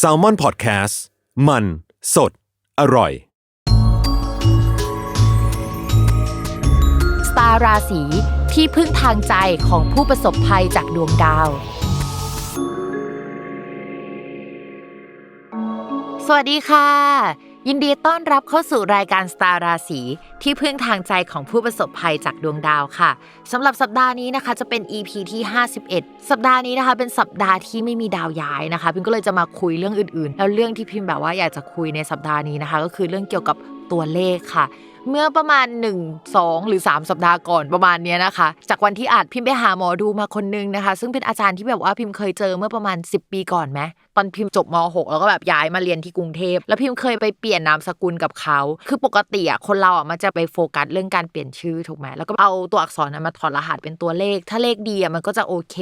s a l ม o n PODCAST มัน สด อร่อย สตาร์ราศีที่พึ่งทางใจของผู้ประสบภัยจากดวงดาว สวัสดีค่ะ ยินดีต้อนรับเข้าสู่รายการสตาร์ราศีที่พึ่งทางใจของผู้ประสบภัยจากดวงดาวค่ะสำหรับสัปดาห์นี้นะคะจะเป็น EP ที่ 51 สัปดาห์นี้นะคะ เป็นสัปดาห์ที่ไม่มีดาวย้ายนะคะพิมก็เลยจะมาคุยเรื่องอื่นๆ แล้วเรื่องที่พิมแบบว่าอยากจะคุยในสัปดาห์นี้นะคะ ก็คือเรื่องเกี่ยวกับตัวเลขค่ะ เมื่อประมาณ 1 2 หรือ 3 สัปดาห์ก่อนประมาณเนี้ยนะคะ จากวันที่อาจพิมพ์ไปหาหมอดูมาคนนึงนะคะ ซึ่งเป็นอาจารย์ที่แบบว่าพิมพ์เคยเจอเมื่อประมาณ 10 ปีก่อนไหม ตอนพิมพ์จบม .6 แล้วก็แบบย้ายมาเรียนที่กรุงเทพแล้วพิมพ์เคยไปเปลี่ยนนามสกุลกับเขาคือปกติอะคนเราอะมันจะไปโฟกัสเรื่องการเปลี่ยนชื่อถูกไหมแล้วก็เอาตัวอักษรนั้นมาถอดรหัสเป็นตัวเลข ถ้าเลขดีอะมันก็จะโอเค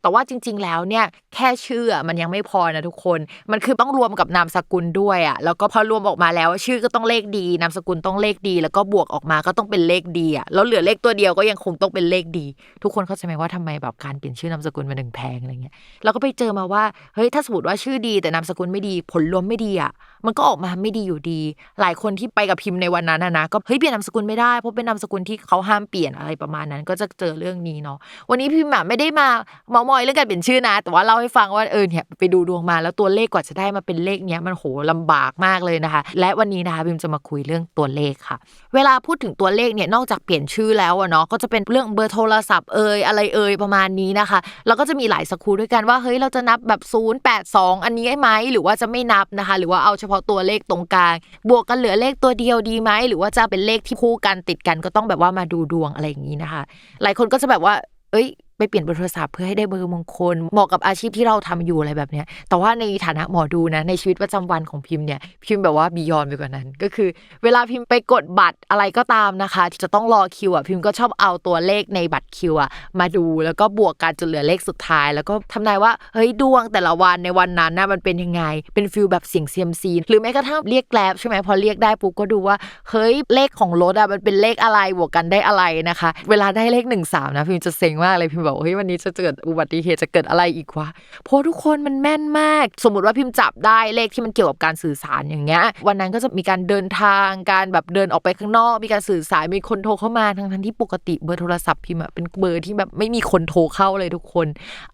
แต่ว่าจริง ๆ แล้วเนี่ยแค่ชื่ออะมันยังไม่พอนะทุกคน มันคือต้องรวมกับนามสกุลด้วยอะแล้วก็พอรวมออกมาแล้วชื่อก็ต้องเลขดีนามสกุลต้องเลขดี แล้วก็บวกออกมาก็ต้องเป็นเลขดีอะแล้วเหลือเลขตัวเดียวก็ยังคงต้องเป็นเลขดี ทุกคนเข้าใจไหมว่าทำไมแบบการเปลี่ยนชื่อนามสกุลมันถึงแพงอะไรเงี้ยเราก็ไปเจอมาว่าเฮ้ยถ้าสมมติว่าชื่อดีแต่นามสกุลไม่ดี ผลรวมไม่ดีอะมันก็ออกมาไม่ดีอยู่ดี หลายคนที่ไปกับพิมพ์ในวันนั้นนะก็เฮ้ยเปลี่ยนนามสกุลไม่ได้เพราะเป็นนามสกุลที่เขาห้ามเปลี่ยนอะไรประมาณนั้น ก็จะเจอเรื่องนี้เนาะวันนี้พิมพ์อะไม่ได้มาเมามอยเรื่องการเปลี่ยนชื่อนะ แต่ว่าเล่าให้ฟังว่าเออเนี่ยไปดูดวงมาแล้วตัวเลขกว่าจะได้มาเป็นเลขเนี้ยมันโหลำบากมากเลยนะคะ และวันนี้นะคะพิมจะมาคุยเรื่องตัวเลขค่ะ เวลาพูดถึงตัวเลขเนี่ยนอกจากเปลี่ยนชื่อแล้วอะเนาะก็จะเป็นเรื่องเบอร์โทรศัพท์เอ่ยอะไรเอ่ยประมาณนี้นะคะ แล้วก็จะมีหลายสกูด้วยกันว่าเฮ้ยเราจะนับแบบ0 8 2อันนี้ไหมหรือว่าจะไม่นับนะคะ หรือว่าเอาเฉพาะตัวเลขตรงกลาง บวกกันเหลือเลขตัวเดียวดีไหม หรือว่าจะเป็นเลขที่คู่กันติดกันก็ต้องแบบว่ามาดูดวงอะไรอย่างนี้นะคะ หลายคนก็จะแบบว่า เอ้ย ไปเปลี่ยนเบอร์โทรศัพท์เพื่อให้ได้เบอร์มงคลเหมาะกับอาชีพที่เราทำอยู่อะไรแบบเนี้ยแต่ว่าในฐานะหมอดูนะในชีวิตประจำวันของพิมพ์เนี่ยพิมพ์แบบว่าบียอนไปกว่านั้น ก็คือ เวลาพิมพ์ไปกดบัตรอะไรก็ตามนะคะที่จะต้องรอคิวอะพิมพ์ก็ชอบเอาตัวเลขในบัตรคิวอะมาดูแล้วก็บวกกันจนเหลือเลขสุดท้าย แล้วก็ทำนายว่าเฮ้ยดวงแต่ละวันในวันนั้นนะมันเป็นยังไง เป็นฟิลแบบเสียงเซียมซีหรือแม้กระทั่งเรียกแกลบใช่ไหมพอเรียกได้ปุ๊บก็ดูว่าเฮ้ยเลขของรถอะมันเป็นเลขอะไรบวกกันได้อะไรนะคะ เวลาได้เลขหนึ่งสามนะพิมจะเซ็งมากเลยพิมบอกเฮ้ยวันนี้จะเกิดอุบัติเหตุจะเกิดอะไรอีกวะเพราะทุกคนมันแม่นมาก สมมติว่าพิมจับได้เลขที่มันเกี่ยวกับการสื่อสารอย่างเงี้ย วันนั้นก็จะมีการเดินทางการแบบเดินออกไปข้างนอก มีการสื่อสารมีคนโทรเข้ามาทั้งทั้งที่ปกติเบอร์โทรศัพท์พิมอะเป็นเบอร์ที่แบบไม่มีคนโทรเข้าเลยทุกคน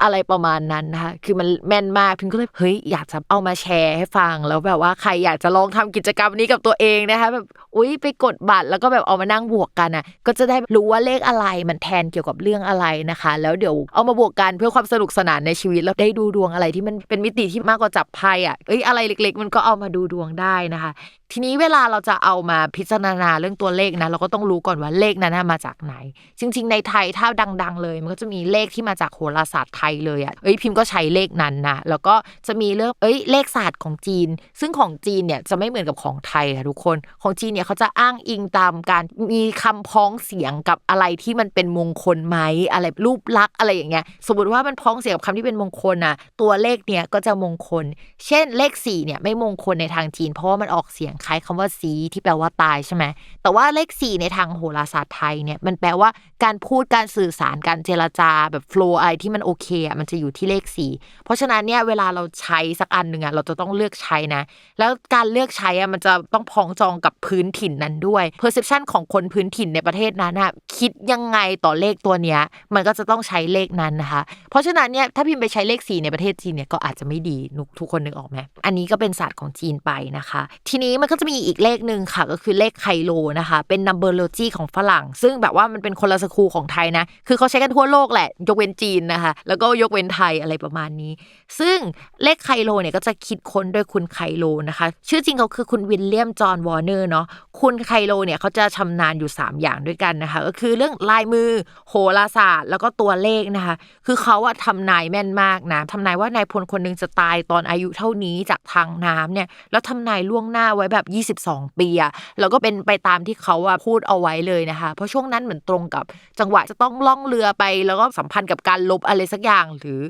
อะไรประมาณนั้นนะคะคือมันแม่นมากพิมก็เลยเฮ้ยอยากจะเอามาแชร์ให้ฟัง แล้วแบบว่าใครอยากจะลองทำกิจกรรมนี้กับตัวเองนะคะแบบอุ้ยไปกดบัตรแล้วก็แบบเอามานั่งบวกกันอะก็จะได้รู้ว่าเลขอะไรมันแทนเกี่ยวกับเรื่องอะไรนะคะแล้วเดี๋ยวเอามาบวกกันเพื่อความสนุกสนานในชีวิตแล้วได้ดูดวงอะไรที่มันเป็นมิติที่มากกว่าจับไพ่อะเอ้ยอะไรเล็ก ๆ มันก็เอามาดูดวงได้นะคะ ทีนี้เวลาเราจะเอามาพิจารณาเรื่องตัวเลขนะเราก็ต้องรู้ก่อนว่าเลขนั้นมาจากไหน จริง ๆ ในไทยถ้าดัง ๆ เลย มันก็จะมีเลขที่มาจากโหราศาสตร์ไทยเลยอะเอ้ยพิมพ์ก็ใช้เลขนั้นนะแล้วก็จะมีเรื่องเอ้ยเลขศาสตร์ของจีน ซึ่งของจีนเนี่ยจะไม่เหมือนกับของไทยค่ะทุกคนของจีนเนี่ยเขาจะอ้างอิงตามการมีคำพ้องเสียงกับอะไรที่มันเป็นมงคลไหมอะไรรูปลักษณ์อะไรอย่างเงี้ยสมมติว่ามันพ้องเสียงกับคำที่เป็นมงคลนะตัวเลขเนี่ยก็จะมงคล เช่นเลข4เนี่ยไม่มงคลในทางจีน เพราะว่ามันออกเสียงคล้ายคำว่าสีที่แปลว่าตายใช่ไหมแต่ว่าเลข4ในทางโหราศาสตร์ไทยเนี่ยมันแปลว่าการพูดการสื่อสารการเจรจาแบบโฟล์อะไรที่มันโอเคอะมันจะอยู่ที่เลข4เพราะฉะนั้นเนี่ยเวลาเราใช้สักอันหนึ่งอะเราจะต้องเลือกใช้นะ แล้วการเลือกใช้อะมันจะต้องพ้องจองกับพื้นถิ่นนั้นด้วย perception ของคนพื้นถิ่นในประเทศนั้นอะคิดยังไงต่อเลขตัวเนี้ยมันก็จะต้องใช้เลขนั้นนะคะ เพราะฉะนั้นเนี่ยถ้าพิมพ์ไปใช้เลข4ในประเทศจีนเนี่ยก็อาจจะไม่ดีนุกทุกคนนึกออกไหมอันนี้ก็เป็นศาสตร์ของจีนไปนะคะ ทีนี้มันก็จะมีอีกเลขหนึ่งค่ะ ก็คือเลขไคโลนะคะ เป็น numberology ของฝรั่ง ซึ่งแบบว่ามันเป็นคนละสกูของไทยนะ คือเขาใช้กันทั่วโลกแหละ ยกเว้นจีนนะคะ แล้วก็ยกเว้นไทยอะไรประมาณนี้ ซึ่งเลขไคโลเนี่ยก็จะคิดค้นโดยคุณไคโลนะคะ ชื่อจริงเขาคือคุณวิลเลียม จอห์น วอร์เนอร์เนาะ คุณไคโลเนี่ยเขาจะชำนาญอยู่ 3 อย่างด้วยกันนะคะ ก็คือเรื่องลายมือ โหราศาสตร์ แล้วก็ตัวเลขนะคะ คือเขาอะทำนายแม่นมากนะทำนายว่านายพลคนหนึงจะตายตอนอายุเท่านี้จากทางน้ำเนี่ย แล้วทำนายล่วงหน้าไว้แบบ 22 ปีอะแล้วก็เป็นไปตามที่เขาอะพูดเอาไว้เลยนะคะ เพราะช่วงนั้นเหมือนตรงกับจังหวะจะต้องล่องเรือไป แล้วก็สัมพันธ์กับการลบอะไรสักอย่างหรือ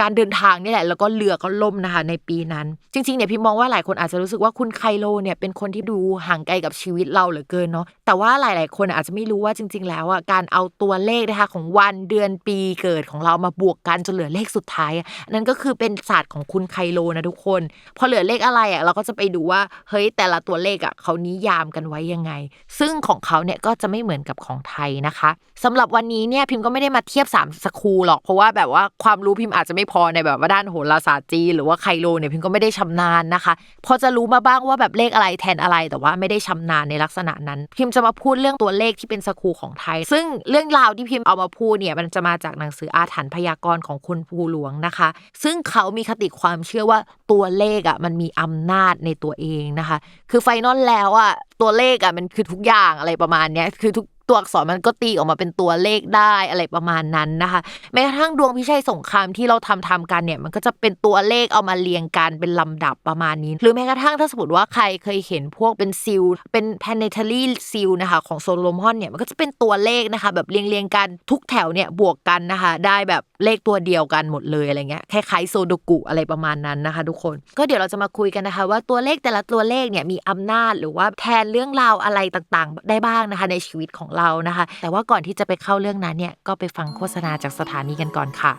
การเดินทางนี่แหละ แล้วก็เรือก็ล่มนะคะ ในปีนั้น จริงๆเนี่ยพี่มองว่าหลายคนอาจจะรู้สึกว่าคุณไคโลเนี่ยเป็นคนที่ดูห่างไกลกับชีวิตเราเหลือเกินเนาะแต่ว่าหลาย ๆ คนอาจจะไม่รู้ว่าจริง ๆ แล้วอะการเอาตัวเลขนะคะของวันเดือนปีเกิดของเรามาบวกกันจนเหลือเลขสุดท้ายอะนั่นก็คือเป็นศาสตร์ของคุณไคโลนะทุกคน พอเหลือเลขอะไรอะเราก็จะไปดูว่าเฮ้ยแต่ละตัวเลขอะเขานิยามกันไว้ยังไง ซึ่งของเขาเนี่ยก็จะไม่เหมือนกับของไทยนะคะสำหรับวันนี้เนี่ยพิมพ์ก็ไม่ได้มาเทียบสามสคูหรอกเพราะว่าแบบว่าความรู้พิมพ์อาจจะไม่พอในแบบว่าด้านโหราศาสตร์จีนหรือว่าไคโลเนี่ยพิมพ์ก็ไม่ได้ชำนาญนะคะ พอจะรู้มาบ้างว่าแบบเลขอะไรแทนอะไรแต่ว่าไม่ได้ชำนาญในลักษณะนั้น พิมพ์จะมาพูดเรื่องตัวเลขที่เป็นสคูของไทย ซึ่งเรื่องราวที่พิมพ์เอามาพูดเนี่ยมันจะมาจากหนังสืออาถรรพ์พยากรณ์ของคุณภูหลวงนะคะ ซึ่งเขามีคติความเชื่อว่าตัวเลขอะมันมีอำนาจในตัวเองนะคะ คือไฟนอลแล้วอะตัวเลขอะมันคือทุกอย่างอะไรประมาณเนี้ยคือทุกตัวอักษรมันก็ตีออกมาเป็นตัวเลขได้อะไรประมาณนั้นนะคะ แม้กระทั่งดวงพิชัยสงครามที่เราทำทำกันเนี่ย มันก็จะเป็นตัวเลขเอามาเรียงกันเป็นลำดับประมาณนี้ หรือแม้กระทั่งถ้าสมมติว่าใครเคยเห็นพวกเป็นซิลเป็น planetary ซิลนะคะของโซโลมอนเนี่ยมันก็จะเป็นตัวเลขนะคะ แบบเรียงเรียงกันทุกแถวเนี่ยบวกกันนะคะ ได้แบบ เลขตัวเดียวกันหมดเลยอะไรเงี้ยคล้ายๆโซโดกุอะไรประมาณนั้นนะคะ ทุกคนก็เดี๋ยวเราจะมาคุยกันนะคะ ว่าตัวเลขแต่ละตัวเลขเนี่ยมีอำนาจหรือว่าแทนเรื่องราวอะไรต่างๆ ได้บ้างนะคะ ในชีวิตของเรานะคะ แต่ว่าก่อนที่จะไปเข้าเรื่องนั้นเนี่ยก็ไปฟังโฆษณาจากสถานีกันก่อนค่ะ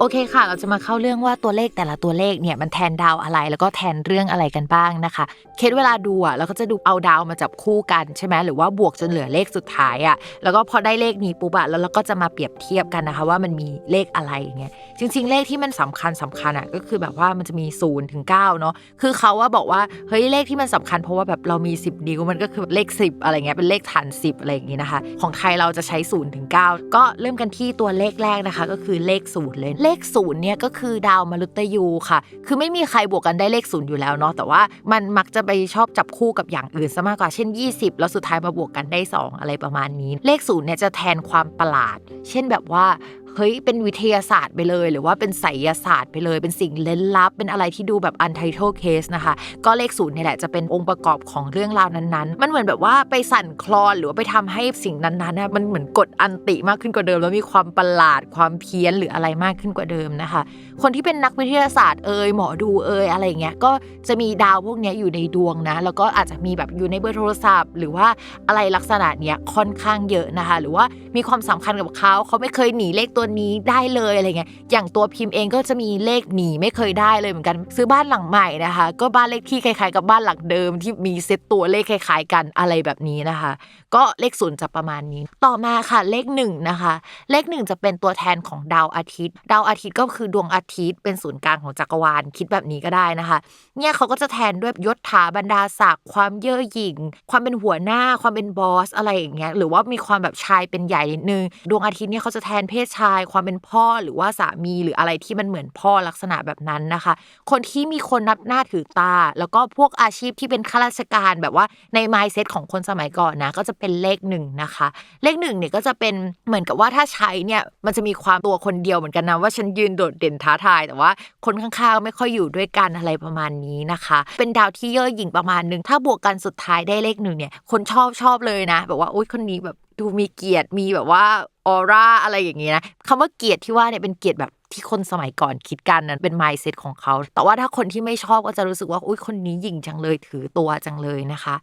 โอเคค่ะ เราจะมาเข้าเรื่องว่าตัวเลขแต่ละตัวเลขเนี่ยมันแทนดาวอะไร แล้วก็แทนเรื่องอะไรกันบ้างนะคะ เคสเวลาดูอะเราก็จะดูเอาดาวมาจับคู่กันใช่ไหมหรือว่าบวกจนเหลือเลขสุดท้ายอะแล้วก็พอได้เลขนี้ปุ๊บอะแล้วเราก็จะมาเปรียบเทียบกันนะคะว่ามันมีเลขอะไรอย่างเงี้ยจริง ๆ เลขที่มันสำคัญสำคัญอะก็คือแบบว่ามันจะมี0ูนย์ถึงเเนาะคือเขาว่าบอกว่าเฮ้ยเลขที่มันสำคัญเพราะว่าแบบเรามี 10 นิ้วมันก็คือเลข 10 อะไรเงี้ยเป็นเลขฐาน 10 อะไรอย่างงี้นะคะ ของไทยเราจะใช้0ูนย์ถึงเก็เริ่มกันที่ตัวเลขแรกนะคะ ก็คือเลขศูนย์เลยเลขศูนย์เนี่ยก็คือดาวมฤตยูค่ะ คือไม่มีใครบวกกันได้เลขศูนย์อยู่แล้วเนาะ แต่ว่ามันมักจะไปชอบจับคู่กับอย่างอื่นซะมากกว่า เช่น 20 แล้วสุดท้ายมาบวกกันได้ 2 อะไรประมาณนี้ เลขศูนย์เนี่ยจะแทนความประหลาด เช่นแบบว่า เฮ้ยเป็นวิทยาศาสตร์ไปเลย หรือว่าเป็นไสยศาสตร์ไปเลย เป็นสิ่งเล้นลับ เป็นอะไรที่ดูแบบ untitled case นะคะ ก็เลขศูนย์เนี่ยแหละจะเป็นองค์ประกอบของเรื่องราวนั้นๆ มันเหมือนแบบว่าไปสั่นคลอนหรือว่าไปทำให้สิ่งนั้นๆนะมันเหมือนกดอันติมากขึ้นกว่าเดิม แล้วมีความประหลาดความเพี้ยนหรืออะไรมากขึ้นกว่าเดิมนะคะ คนที่เป็นนักวิทยาศาสตร์เอ่ยหมอดูเอ่ยอะไรเงี้ยก็จะมีดาวพวกนี้อยู่ในดวงนะ แล้วก็อาจจะมีแบบอยู่ในเบอร์โทรศัพท์ หรือว่าอะไรลักษณะเนี้ยค่อนข้างเยอะนะคะ หรือว่ามีความสำคัญกับเขาเขาไม่เคยหนีเลขตัวนี้ได้เลยอะไรเงี้ยอย่างตัวพิมพ์เองก็จะมีเลขหนีไม่เคยได้เลยเหมือนกัน ซื้อบ้านหลังใหม่นะคะ ก็บ้านเลขที่คล้ายๆ กับบ้านหลังเดิมที่มีเซตตัวเลขคล้าย ๆ กันอะไรแบบนี้นะคะ ก็เลขศูนย์จะประมาณนี้ ต่อมาค่ะเลขหนึ่งนะคะ เลขหนึ่งจะเป็นตัวแทนของดาวอาทิตย์ ดาวอาทิตย์ก็คือดวงอาทิตย์เป็นศูนย์กลางของจักรวาลคิดแบบนี้ก็ได้นะคะ เนี่ยเขาก็จะแทนด้วยยศถาบรรดาศักดิ์ความเย่อหยิ่ง ความเป็นหัวหน้า ความเป็นบอสอะไรอย่างเงี้ยหรือว่ามีความแบบชายเป็นใหญ่นิดนึงดวงอาทิตย์เนี่ยเขาจะแทนเพศชายความเป็นพ่อหรือว่าสามีหรืออะไรที่มันเหมือนพ่อลักษณะแบบนั้นนะคะ คนที่มีคนนับหน้าถือตา แล้วก็พวกอาชีพที่เป็นข้าราชการแบบว่าใน mindset ของคนสมัยก่อนนะก็จะเป็นเลขหนึ่งนะคะ เลขหนึ่งเนี่ยก็จะเป็นเหมือนกับว่าถ้าใช้เนี่ยมันจะมีความตัวคนเดียวเหมือนกันนะว่าฉันยืนโดดเด่นท้าทาย แต่ว่าคนข้างๆไม่ค่อยอยู่ด้วยกันอะไรประมาณนี้นะคะ เป็นดาวที่เย่อหยิ่งประมาณนึงถ้าบวกกันสุดท้ายได้เลขหนึ่งเนี่ยคนชอบชอบเลยนะ แบบว่าโอ๊ยคนนี้แบบ ดูมีเกียรติมีแบบว่าออร่าอะไรอย่างนี้นะคำว่าเกียรติที่ว่าเนี่ยเป็นเกียรติแบบที่คนสมัยก่อนคิดกันนั้นเป็นไมล์เซ็ตของเขา แต่ว่าถ้าคนที่ไม่ชอบก็จะรู้สึกว่าอุ้ยคนนี้หยิ่งจังเลยถือตัวจังเลยนะคะ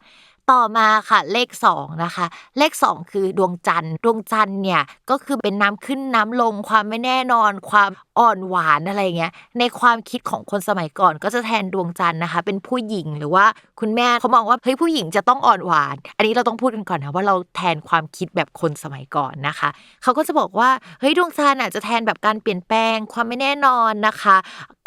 ต่อมาค่ะเลข2นะคะ เลข 2 คือดวงจันทร์ ดวงจันทร์เนี่ยก็คือเป็นน้ำขึ้นน้ำลงความไม่แน่นอนความ อ่อนหวานอะไรเงี้ย ในความคิดของคนสมัยก่อนก็จะแทนดวงจันทร์นะคะ เป็นผู้หญิงหรือว่าคุณแม่เขามองว่าเฮ้ยผู้หญิงจะต้องอ่อนหวาน อันนี้เราต้องพูดกันก่อนนะว่าเราแทนความคิดแบบคนสมัยก่อนนะคะ เขาก็จะบอกว่าเฮ้ยดวงจันทร์อะจะแทนแบบการเปลี่ยนแปลงความไม่แน่นอนนะคะ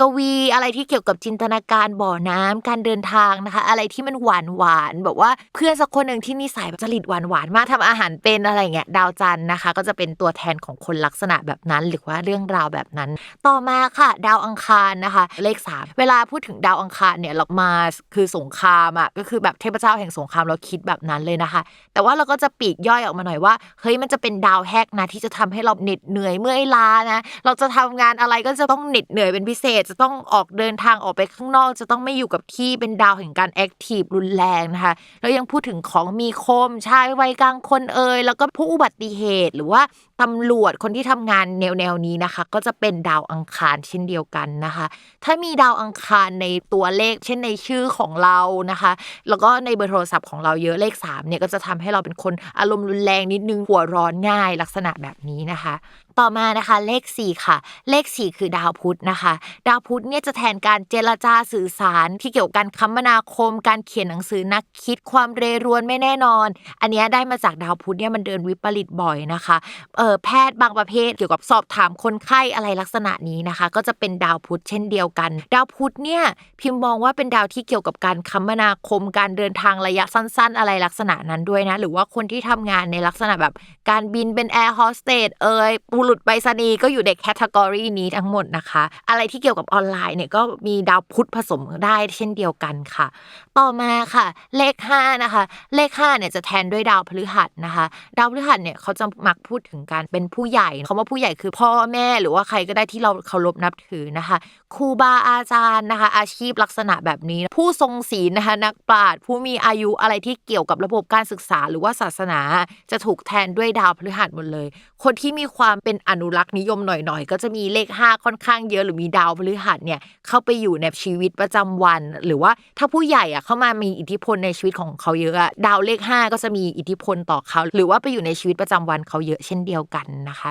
กวีอะไรที่เกี่ยวกับจินตนาการบ่อน้ำการเดินทางนะคะ อะไรที่มันหวานหวานแบบว่าเพื่อนสักคนหนึ่งที่นิสัยแบบจริตหวานหวานมากทำอาหารเป็นอะไรเงี้ยดาวจันทร์นะคะ ก็จะเป็นตัวแทนของคนลักษณะแบบนั้นหรือว่าเรื่องราวแบบนั้นต่อมาค่ะ ดาวอังคารนะคะ เลขสามเวลาพูดถึงดาวอังคารเนี่ยเรามาคือสงครามอะก็คือแบบเทพเจ้าแห่งสงครามเราคิดแบบนั้นเลยนะคะ แต่ว่าเราก็จะปีกย่อยออกมาหน่อยว่าเฮ้ยมันจะเป็นดาวแฮกนะที่จะทำให้เราเหน็ดเหนื่อยเมื่อยล้านะเราจะทำงานอะไรก็จะต้องเหน็ดเหนื่อยเป็นพิเศษ จะต้องออกเดินทางออกไปข้างนอก จะต้องไม่อยู่กับที่เป็นดาวแห่งการแอคทีฟรุนแรงนะคะแล้วยังพูดถึงของมีคมชายวัยกลางคนเอ่ยแล้วก็ผู้อุบัติเหตุหรือว่าตำรวจคนที่ทำงานแนวแนวๆนี้นะคะ ก็จะเป็นดาวอังคารเช่นเดียวกันนะคะ ถ้ามีดาวอังคารในตัวเลข เช่นในชื่อของเรานะคะ แล้วก็ในเบอร์โทรศัพท์ของเราเยอะเลข3เนี่ยก็จะทำให้เราเป็นคนอารมณ์รุนแรงนิดนึงหัวร้อนง่ายลักษณะแบบนี้นะคะ ต่อมานะคะเลข 4 ค่ะ เลข 4 คือดาวพุธนะคะ ดาวพุธเนี่ยจะแทนการเจรจาสื่อสารที่เกี่ยวกับคมนาคม การเขียนหนังสือนักคิดความเรรวนไม่แน่นอน อันนี้ได้มาจากดาวพุธเนี่ยมันเดินวิปริตบ่อยนะคะเออแพทย์บางประเภทเกี่ยวกับสอบถามคนไข้อะไรลักษณะนี้นะคะ ก็จะเป็นดาวพุธเช่นเดียวกัน ดาวพุธเนี่ยพิมพ์มองว่าเป็นดาวที่เกี่ยวกับการคมนาคมการเดินทางระยะสั้น ๆ อะไรลักษณะนั้นด้วยนะ หรือว่าคนที่ทำงานในลักษณะแบบการบินเป็นแอร์โฮสเตสเอยบุรุษไปรษณีย์ก็อยู่ในแคตตากรีนี้ทั้งหมดนะคะ อะไรที่เกี่ยวกับออนไลน์เนี่ยก็มีดาวพุธผสมได้เช่นเดียวกันค่ะ ต่อมาค่ะ เลข5นะคะเลข5เนี่ยจะแทนด้วยดาวพฤหัสนะคะ ดาวพฤหัสเนี่ยเขาจะมักพูดถึงการเป็นผู้ใหญ่คำว่าผู้ใหญ่คือพ่อแม่หรือว่าใครก็ได้ที่เราเคารพนับถือนะคะครูบาอาจารย์นะคะ อาชีพลักษณะแบบนี้ ผู้ทรงศีลนะคะนักปราชญ์ผู้มีอายุอะไรที่เกี่ยวกับระบบการศึกษาหรือว่าศาสนา จะถูกแทนด้วยดาวพฤหัสหมดเลย คนที่มีความเป็นอนุรักษ์นิยมหน่อยๆ ก็จะมีเลข 5 ค่อนข้างเยอะหรือมีดาวพฤหัสเนี่ยเข้าไปอยู่ในชีวิตประจำวัน หรือว่าถ้าผู้ใหญ่อะเข้ามามีอิทธิพลในชีวิตของเขาเยอะดาวเลข 5 ก็จะมีอิทธิพลต่อเขา หรือว่าไปอยู่ในชีวิตประจำวันเขาเยอะเช่นเดียวกันนะคะ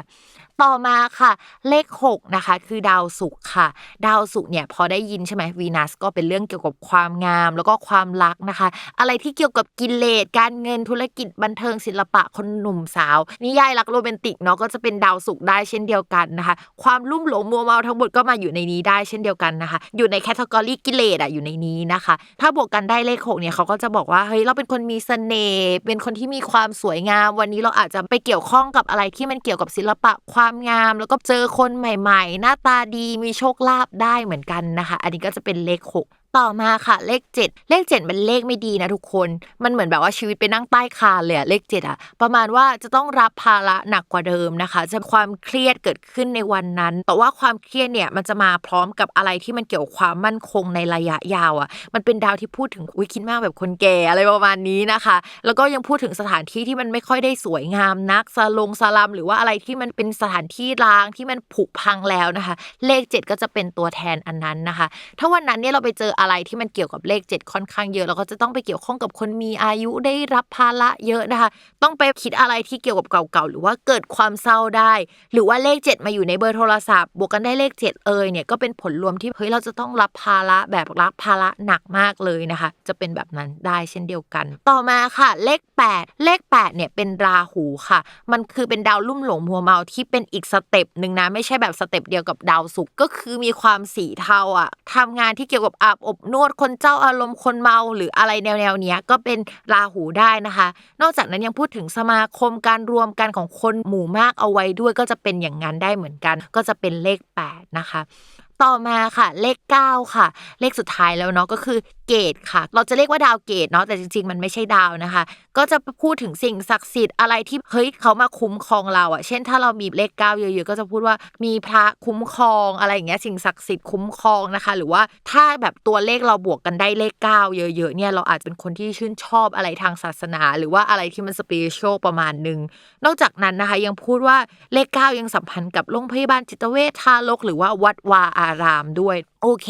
ต่อมาค่ะ เลข 6 นะคะ คือดาวศุกร์ค่ะ ดาวศุกร์เนี่ยพอได้ยินใช่ไหมวีนัสก็เป็นเรื่องเกี่ยวกับความงาม แล้วก็ความรักนะคะ อะไรที่เกี่ยวกับกิเลสการเงินธุรกิจบันเทิงศิลปะคนหนุ่มสาว นิยายรักโรแมนติกเนาะก็จะเป็นดาวศุกร์ได้เช่นเดียวกันนะคะ ความลุ่มหลงมัวเมาทั้งหมดก็มาอยู่ในนี้ได้เช่นเดียวกันนะคะ อยู่ในแคตตากรีกิเลสอะอยู่ในนี้นะคะ ถ้าบวกกันได้เลขหกเนี่ยเขาก็จะบอกว่าเฮ้ยเราเป็นคนมีเสน่ห์เป็นคนที่มีความสวยงาม วันนี้เราอาจจะไปเกี่ยวข้องกับอะไรที่มันเกี่ยวกับศิลปะความความงาม แล้วก็เจอคนใหม่ ๆ หน้าตาดีมีโชคลาภได้เหมือนกันนะคะ อันนี้ก็จะเป็นเลขหก ต่อมาค่ะเลข 7 เลข 7 เป็นเลขไม่ดีนะทุกคน มันเหมือนแบบว่าชีวิตไปนั่งใต้คานเลยอะเลข7อะประมาณว่าจะต้องรับภาระหนักกว่าเดิมนะคะ จะความเครียดเกิดขึ้นในวันนั้น แต่ว่าความเครียดเนี่ยมันจะมาพร้อมกับอะไรที่มันเกี่ยวความมั่นคงในระยะยาวอะมันเป็นดาวที่พูดถึงอุ้ยคิดมากแบบคนแก่อะไรประมาณนี้นะคะ แล้วก็ยังพูดถึงสถานที่ที่มันไม่ค่อยได้สวยงามนักซาลงซาลัมหรือว่าอะไรที่มันเป็นสถานที่ร้างที่มันผุพังแล้วนะคะ เลข 7 ก็จะเป็นตัวแทนอันนั้นนะคะ ถ้าวันนั้นเนี่ยเราไปเจออะไรที่มันเกี่ยวกับเลข 7 ค่อนข้างเยอะเราก็จะต้องไปเกี่ยวข้องกับคนมีอายุได้รับภาระเยอะนะคะ ต้องไปคิดอะไรที่เกี่ยวกับเก่าๆหรือว่าเกิดความเศร้าได้ หรือว่าเลข 7 มาอยู่ในเบอร์โทรศัพท์ บวกกันได้เลข 7 เอยเนี่ยก็เป็นผลรวมที่เฮ้ยเราจะต้องรับภาระแบบรับภาระหนักมากเลยนะคะ จะเป็นแบบนั้นได้เช่นเดียวกัน ต่อมาค่ะ เลข 8 เลข 8 เนี่ยเป็นราหูค่ะ มันคือเป็นดาวลุ่มหลงมัวเมาที่เป็นอีกสเต็ปหนึ่งนะไม่ใช่แบบสเต็ปเดียวกับดาวศุกร์ก็คือมีความสีเทาอะทำงานที่เกี่ยวกับอาบอบนวดคนเจ้าอารมณ์คนเมาหรืออะไรแนวๆเนี้ยก็เป็นราหูได้นะคะ นอกจากนั้นยังพูดถึงสมาคมการรวมกันของคนหมู่มากเอาไว้ด้วยก็จะเป็นอย่างนั้นได้เหมือนกัน ก็จะเป็นเลข 8 นะคะ ต่อมาค่ะเลข 9 ค่ะ เลขสุดท้ายแล้วเนาะก็คือเกตค่ะ เราจะเรียกว่าดาวเกตเนาะแต่จริง ๆ มันไม่ใช่ดาวนะคะ ก็จะพูดถึงสิ่งศักดิ์สิทธิ์อะไรที่เฮ้ยเขามาคุ้มครองเราอะเช่นถ้าเรามีเลข9เยอะๆก็จะพูดว่ามีพระคุ้มครองอะไรอย่างเงี้ยสิ่งศักดิ์สิทธิ์คุ้มครองนะคะ หรือว่าถ้าแบบตัวเลขเราบวกกันได้เลข9เยอะๆเนี่ยเราอาจจะเป็นคนที่ชื่นชอบอะไรทางศาสนา หรือว่าอะไรที่มันสปิริตชวลประมาณหนึงนอกจากนั้นนะคะยังพูดว่าเลข9ยังสัมพันธ์กับโรงพยาบาลจิตเวชทารกหรือว่าวัดวาอารามด้วย โอเค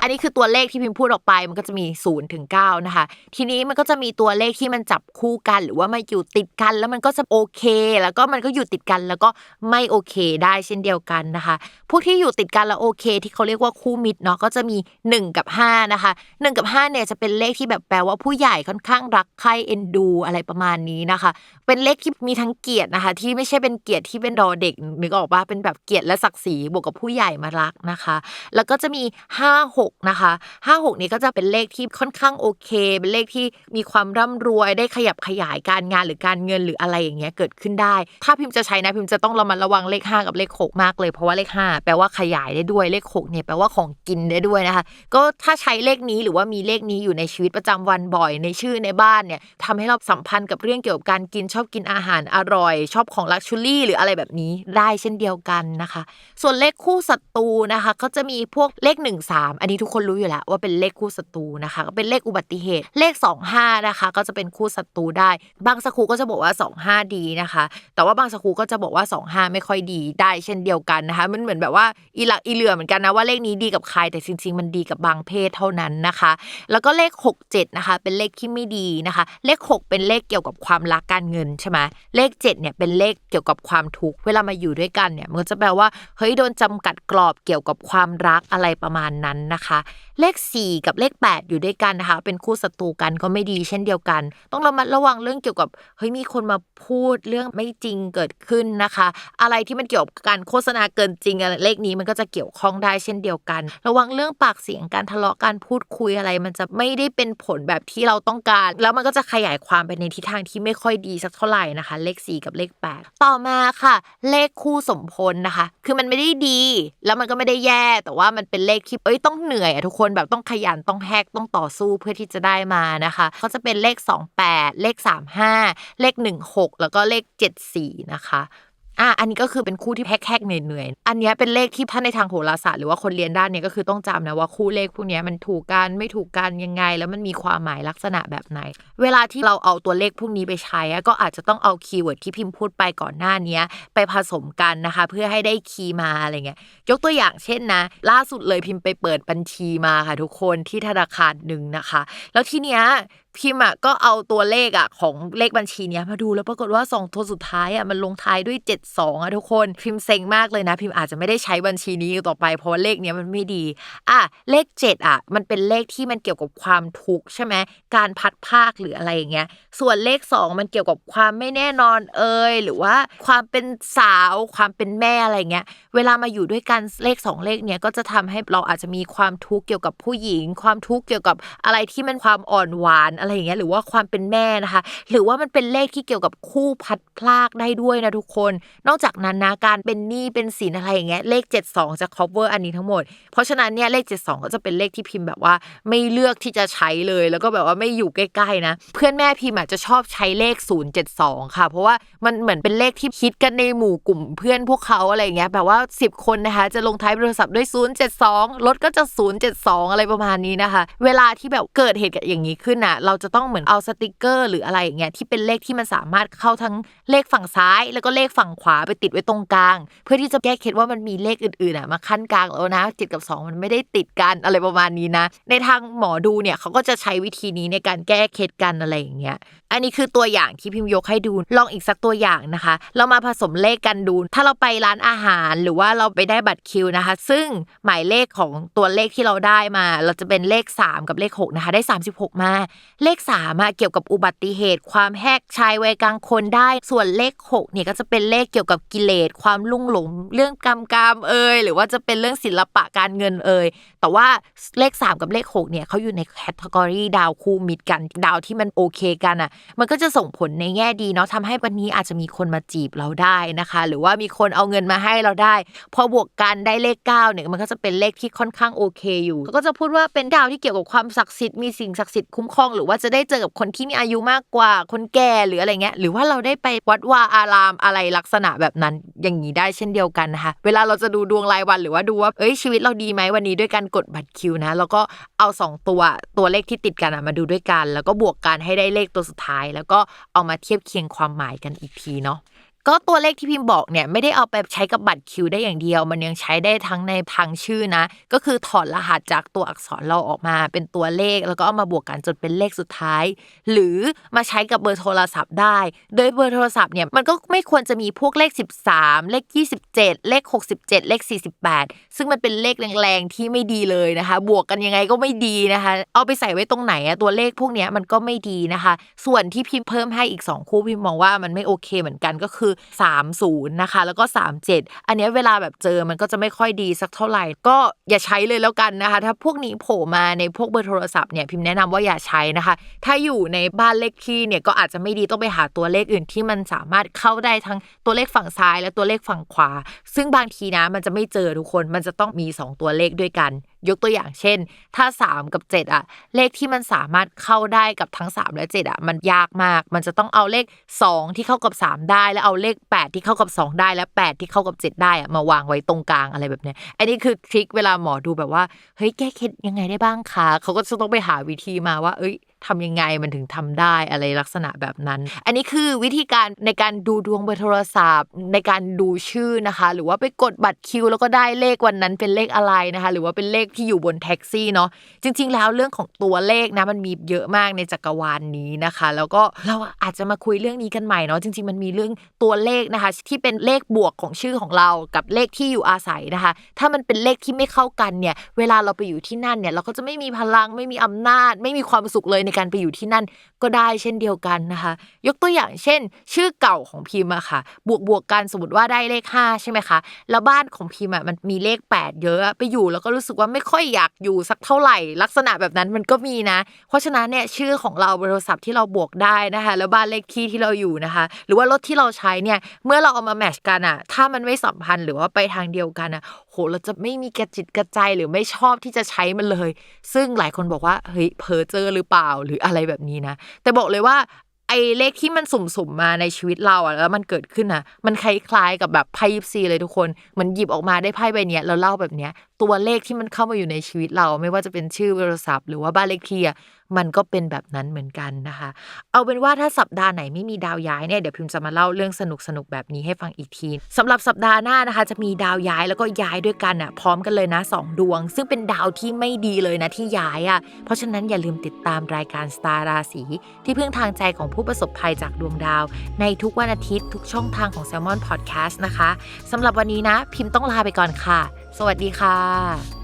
อันนี้คือตัวเลขที่พิมพ์พูดออกไปมันก็จะมี0ถึง9นะคะ ทีนี้มันก็จะมีตัวเลขที่มันจับคู่กันหรือว่ามาอยู่ติดกันแล้วมันก็จะโอเค แล้วก็มันก็อยู่ติดกันแล้วก็ไม่โอเคได้เช่นเดียวกันนะคะ พวกที่อยู่ติดกันแล้วโอเค ที่เขาเรียกว่าคู่มิตรเนาะก็จะมี 1 กับ 5 นะคะ 1 กับ 5เนี่ยจะเป็นเลขที่แบบแปลว่าผู้ใหญ่ค่อนข้างรักใคร่เอ็นดูอะไรประมาณนี้นะคะ เป็นเลขที่มีทั้งเกียรตินะคะ ที่ไม่ใช่เป็นเกียรติที่เป็นรอเด็กนึกออกปะเป็นแบบเกียรติและศักดิ์ศรีบวกกับผู้ใหญ่มารักนะคะ แล้วก็จะมี 5 6 นะคะ 5 6 นี้ก็จะเป็นเลขขที่ค่อนข้างโอเค เป็นเลขที่มีความร่ำรวยได้ขยับขยายการงานหรือการเงินหรืออะไรอย่างเงี้ยเกิดขึ้นได้ ถ้าพิมพ์จะใช้นะพิมพ์จะต้องระมัดระวังเลข 5 กับเลข 6 มากเลยเพราะว่าเลข 5 แปลว่าขยายได้ด้วยเลข6เนี่ยแปลว่าของกินได้ด้วยนะคะ ก็ถ้าใช้เลขนี้หรือว่ามีเลขนี้อยู่ในชีวิตประจำวันบ่อยในชื่อในบ้านเนี่ยทำให้เราสัมพันธ์กับเรื่องเกี่ยวกับการกินชอบกินอาหารอร่อย ชอบของลักชัวรี่หรืออะไรแบบนี้ได้เช่นเดียวกันนะคะ ส่วนเลขคู่ศัตรูนะคะเขาจะมีพวกเลข 1 3 อันนี้ทุกคนรู้อยู่แล้วว่าเป็นเลขคู่ศัตรูนะคะ ก็เป็นเลขอุบัติเหตุ เลข 2 5 นะคะ ก็จะเป็นคู่ศัตรูได้ บางสกูก็จะบอกว่า 2 5 ดีนะคะ แต่ว่าบางสกูก็จะบอกว่า 2 5 ไม่ค่อยดีได้เช่นเดียวกันนะคะ มันเหมือนแบบว่าอีหลักอีเหลือเหมือนกันนะว่าเลขนี้ดีกับใครแต่จริง ๆ มันดีกับบางเพศเท่านั้นนะคะ แล้วก็เลข 6 7 นะคะ เป็นเลขที่ไม่ดีนะคะ เลข 6 เป็นเลขเกี่ยวกับความรักการเงินใช่ไหมเลข 7 เนี่ยเป็นเลขเกี่ยวกับความทุกข์เวลามาอยู่ด้วยกันเนี่ยมันจะแปลว่าเฮ้ยโดนจำกัดกรอบเกี่ยวกับความรักอะไรประมาณนั้นนะคะเลข 4 กับเลข 8 อยู่ด้วยกันนะคะ เป็นคู่ศัตรูกันก็ไม่ดีเช่นเดียวกัน ต้องระมัดระวังเรื่องเกี่ยวกับเฮ้ยมีคนมาพูดเรื่องไม่จริงเกิดขึ้นนะคะ อะไรที่มันเกี่ยวกับการโฆษณาเกินจริงอะไรเลขนี้มันก็จะเกี่ยวข้องได้เช่นเดียวกัน ระวังเรื่องปากเสียงการทะเลาะการพูดคุยอะไร มันจะไม่ได้เป็นผลแบบที่เราต้องการ แล้วมันก็จะขยายความไปในทิศทางที่ไม่ค่อยดีสักเท่าไหร่นะคะ เลข 4 กับเลข 8 ต่อมาค่ะ เลขคู่สมพลนะคะ คือมันไม่ได้ดี แล้วมันก็ไม่ได้แย่ แต่ว่ามันเป็นเลขที่เอ้ยต้องเหนื่อยอะทุกคนแบบต้องขยันต้องแฮกต้องต่อสู้เพื่อที่จะได้มานะคะก็จะเป็นเลข 28 เลข 35 เลข 16 แล้วก็เลข 74 นะคะ อะอันนี้ก็คือเป็นคู่ที่แฮกๆเหนื่อยๆอันนี้เป็นเลขที่ถ้าในทางโหราศาสตร์หรือว่าคนเรียนด้านเนี้ยก็คือต้องจำนะว่าคู่เลขพวกนี้มันถูกกันไม่ถูกกันยังไง แล้วมันมีความหมายลักษณะแบบไหน เวลาที่เราเอาตัวเลขพวกนี้ไปใช้ก็อาจจะต้องเอาคีย์เวิร์ดที่พิมพ์พูดไปก่อนหน้านี้ไปผสมกันนะคะ เพื่อให้ได้คีย์มาอะไรเงี้ยยกตัวอย่างเช่นนะ ล่าสุดเลยพิมพ์ไปเปิดบัญชีมาค่ะทุกคนที่ธนาคารหนึ่งนะคะ แล้วทีเนี้ย พิมอะก็เอาตัวเลขอะของเลขบัญชีเนี้ยมาดูแล้วปรากฏว่า2ตัวสุดท้ายอะมันลงท้ายด้วย 72อะทุกคนพิมเซ็งมากเลยนะ พิมอาจจะไม่ได้ใช้บัญชีนี้ต่อไปเพราะว่าเลขเนี้ยมันไม่ดีอะเลข 7 อะ มันเป็นเลขที่มันเกี่ยวกับความทุกข์ใช่ไหมการพัดภาคหรืออะไรอย่างเงี้ยส่วนเลข 2 มันเกี่ยวกับความไม่แน่นอนเอ่ยหรือว่าความเป็นสาวความเป็นแม่อะไรเงี้ยเวลามาอยู่ด้วยกันเลข 2 เลขเนี้ยก็จะทำให้เราอาจจะมีความทุกข์เกี่ยวกับผู้หญิง ความทุกข์เกี่ยวกับอะไรที่มันความอ่อนหวานอะไรอย่างเงี้ยหรือว่าความเป็นแม่นะคะ หรือว่ามันเป็นเลขที่เกี่ยวกับคู่พัดพลากได้ด้วยนะทุกคน นอกจากนั้นนะการเป็นหนี้เป็นสินอะไรอย่างเงี้ยเลข 72 จะ cover อันนี้ทั้งหมด เพราะฉะนั้นเนี่ยเลข 72 ก็จะเป็นเลขที่พิมพ์แบบว่าไม่เลือกที่จะใช้เลย แล้วก็แบบว่าไม่อยู่ใกล้ๆนะ เพื่อนแม่พิมพ์อาจจะชอบใช้เลข 072 ค่ะ เพราะว่ามันเหมือนเป็นเลขที่คิดกันในหมู่กลุ่มเพื่อนพวกเขาอะไรอย่างเงี้ยแบบว่า 10 คนนะคะจะลงท้ายโทรศัพท์ด้วย 072 รถก็จะ 072 อะไรประมาณนี้นะคะ เวลาที่แบบเกิดเหตุการณ์อย่างนี้ขึ้นน่ะเราราจะต้องเหมือนเอาสติกเกอร์ หรืออะไรอย่างเงี้ยที่เป็นเลขที่มันสามารถเข้าทั้งเลขฝั่งซ้าย แล้วก็เลขฝั่งขวาไปติดไว้ตรงกลาง เพื่อที่จะแก้เคล็ดว่ามันมีเลขอื่นๆอะมาขั้นกลางแล้วนะจิตกับ 2 มันไม่ได้ติดกันอะไรประมาณนี้นะ ในทางหมอดูเนี่ยเขาก็จะใช้วิธีนี้ในการแก้เคล็ดกันอะไรอย่างเงี้ยอันนี้คือตัวอย่างที่พิมพ์ยกให้ดูลองอีกสักตัวอย่างนะคะ เรามาผสมเลขกันดู ถ้าเราไปร้านอาหารหรือว่าเราไปได้บัตรคิวนะคะ ซึ่งหมายเลขของตัวเลขที่เราได้มา เราจะเป็นเลข 3 กับเลข6นะคะได้ 36 มาเลข3อะเกี่ยวกับอุบัติเหตุ ความแหกชายวัยกลางคนได้ ส่วนเลข6เนี่ยก็จะเป็นเลขเกี่ยวกับกิเลสความลุ่งหลงเรื่องกรรมกรรมเอ่ยหรือว่าจะเป็นเรื่องศิลปะการเงินเอ่ยแต่ว่าเลข 3 กับเลข6เนี่ยเขาอยู่ในแคตตากรีดาวคู่มิตรกันดาวที่มันโอเคกันอะมันก็จะส่งผลในแง่ดีเนาะทำให้วันนี้อาจจะมีคนมาจีบเราได้นะคะ หรือว่ามีคนเอาเงินมาให้เราได้ พอบวกกันได้เลข9เนี่ยมันก็จะเป็นเลขที่ค่อนข้างโอเคอยู่ก็จะพูดว่าเป็นดาวที่เกี่ยวกับความศักดิ์สิทธิ์มีสิ่งศักดิ์สิทธิ์คุ้มครองหรือว่าจะได้เจอกับคนที่มีอายุมากกว่าคนแก่หรืออะไรเงี้ยหรือว่าเราได้ไปวัดวาอารามอะไรลักษณะแบบนั้นอย่างนี้ได้เช่นเดียวกันนะคะเวลาเราจะดูดวงรายวันหรือว่าดูว่าเอ้ยชีวิตเราดีไหมวันนี้ด้วยการกดบัตรคิวนะ แล้วก็เอา 2 ตัวตัวเลขที่ติดกันมาดูด้วยกัน แล้วก็บวกกันให้ได้เลขตัวสุดท้าย แล้วก็เอามาเทียบเคียงความหมายกันอีกทีเนาะ ก็ตัวเลขที่พิมพ์บอกเนี่ยไม่ได้เอาไปใช้กับบัตรคิวได้อย่างเดียว มันยังใช้ได้ทั้งในทางชื่อนะ ก็คือถอดรหัสจากตัวอักษรเราออกมาเป็นตัวเลข แล้วก็เอามาบวกกันจนเป็นเลขสุดท้าย หรือมาใช้กับเบอร์โทรศัพท์ได้ โดยเบอร์โทรศัพท์เนี่ยมันก็ไม่ควรจะมีพวกเลข 13 เลข 27 เลข 67 เลข 48 ซึ่งมันเป็นเลขแรงๆที่ไม่ดีเลยนะคะ บวกกันยังไงก็ไม่ดีนะคะ เอาไปใส่ไว้ตรงไหนอะตัวเลขพวกนี้มันก็ไม่ดีนะคะ ส่วนที่พิมพ์เพิ่มให้อีก 2 คู่พิมพ์มองว่ามันไม่โอเคเหมือนกันก็คือ30 นะคะ แล้วก็ 37 อันนี้เวลาแบบเจอมันก็จะไม่ค่อยดีสักเท่าไหร่ ก็อย่าใช้เลยแล้วกันนะคะ ถ้าพวกนี้โผล่มาในพวกเบอร์โทรศัพท์เนี่ยพิมพ์แนะนำว่าอย่าใช้นะคะ ถ้าอยู่ในบ้านเลขที่เนี่ยก็อาจจะไม่ดีต้องไปหาตัวเลขอื่นที่มันสามารถเข้าได้ทั้งตัวเลขฝั่งซ้ายและตัวเลขฝั่งขวา ซึ่งบางทีนะมันจะไม่เจอทุกคนมันจะต้องมี 2 ตัวเลขด้วยกัน ยกตัวอย่างเช่น ถ้า 3 กับ 7อะเลขที่มันสามารถเข้าได้กับทั้ง 3 และ7อะมันยากมาก มันจะต้องเอาเลข 2 ที่เข้ากับ 3 ได้ แล้วเอาเลข 8 ที่เข้ากับ 2 ได้และ 8 ที่เข้ากับ 7 ได้อะมาวางไว้ตรงกลางอะไรแบบเนี้ยอันนี้คือทริคเวลาหมอดูแบบว่าเฮ้ยแก้เคล็ดยังไงได้บ้างคะเขาก็จะต้องไปหาวิธีมาว่า เอ้ย ทำยังไงมันถึงทำได้อะไรลักษณะแบบนั้น อันนี้คือวิธีการในการดูดวงบอร์โทรศัพท์ ในการดูชื่อนะคะ หรือว่าไปกดบัตรคิว แล้วก็ได้เลขวันนั้นเป็นเลขอะไรนะคะ หรือว่าเป็นเลขที่อยู่บนแท็กซี่เนาะจริง ๆ แล้วเรื่องของตัวเลขนะมันมีเยอะมากในจักรวาลนนี้นะคะ แล้วก็เราอาจจะมาคุยเรื่องนี้กันใหม่เนาะจริง ๆ มันมีเรื่องตัวเลขนะคะ ที่เป็นเลขบวกของชื่อของเรากับเลขที่อยู่อาศัยนะคะ ถ้ามันเป็นเลขที่ไม่เข้ากันเนี่ยเวลาเราไปอยู่ที่นั่นเนี่ยเราก็จะไม่มีพลังไม่มีอำนาจ ไม่มีความสุขเลยในการไปอยู่ที่นั่นก็ได้เช่นเดียวกันนะคะ ยกตัวอย่างเช่น ชื่อเก่าของพิมพ์อะค่ะ บวกบวกกันสมมติว่าได้เลข 5 ใช่ไหมคะ แล้วบ้านของพิมพ์อะมันมีเลข 8 เยอะไปอยู่แล้วก็รู้สึกว่าไม่ค่อยอยากอยู่สักเท่าไหร่ ลักษณะแบบนั้นมันก็มีนะ เพราะฉะนั้นเนี่ยชื่อของเราบริษัทที่เราบวกได้นะคะ แล้วบ้านเลขที่ที่เราอยู่นะคะ หรือว่ารถที่เราใช้เนี่ยเมื่อเราเอามาแมชกันอะถ้ามันไม่สัมพันธ์หรือว่าไปทางเดียวกันอะ เราจะไม่มีกระจิตกระใจหรือไม่ชอบที่จะใช้มันเลย ซึ่งหลายคนบอกว่าเฮ้ยเพอเจอหรือเปล่าหรืออะไรแบบนี้นะ แต่บอกเลยว่าไอ้เลขที่มันสุ่มๆมาในชีวิตเราอะแล้วมันเกิดขึ้นอะมันคล้ายๆกับแบบไพ่ยิปซีเลยทุกคนเหมันหยิบออกมาได้ไพ่ใบเนี้ยแล้วเล่าแบบเนี้ย ตัวเลขที่มันเข้ามาอยู่ในชีวิตเรา ไม่ว่าจะเป็นชื่อโทรศัพท์หรือว่าบ้านเลขที่อะมันก็เป็นแบบนั้นเหมือนกันนะคะ เอาเป็นว่าถ้าสัปดาห์ไหนไม่มีดาวย้ายเนี่ยเดี๋ยวพิมจะมาเล่าเรื่องสนุกๆแบบนี้ให้ฟังอีกทีสำหรับสัปดาห์หน้านะคะ จะมีดาวย้ายแล้วก็ย้ายด้วยกันอะพร้อมกันเลยนะสองดวง ซึ่งเป็นดาวที่ไม่ดีเลยนะที่ย้ายอะเพราะฉะนั้นอย่าลืมติดตามรายการสตาร์ราศีที่พึ่งทางใจของผู้ประสบภัยจากดวงดาว ในทุกวันอาทิตย์ทุกช่องทางของ Salmon Podcast นะคะสำหรับวันนี้นะ พิมพ์ต้องลาไปก่อนค่ะสวัสดีค่ะ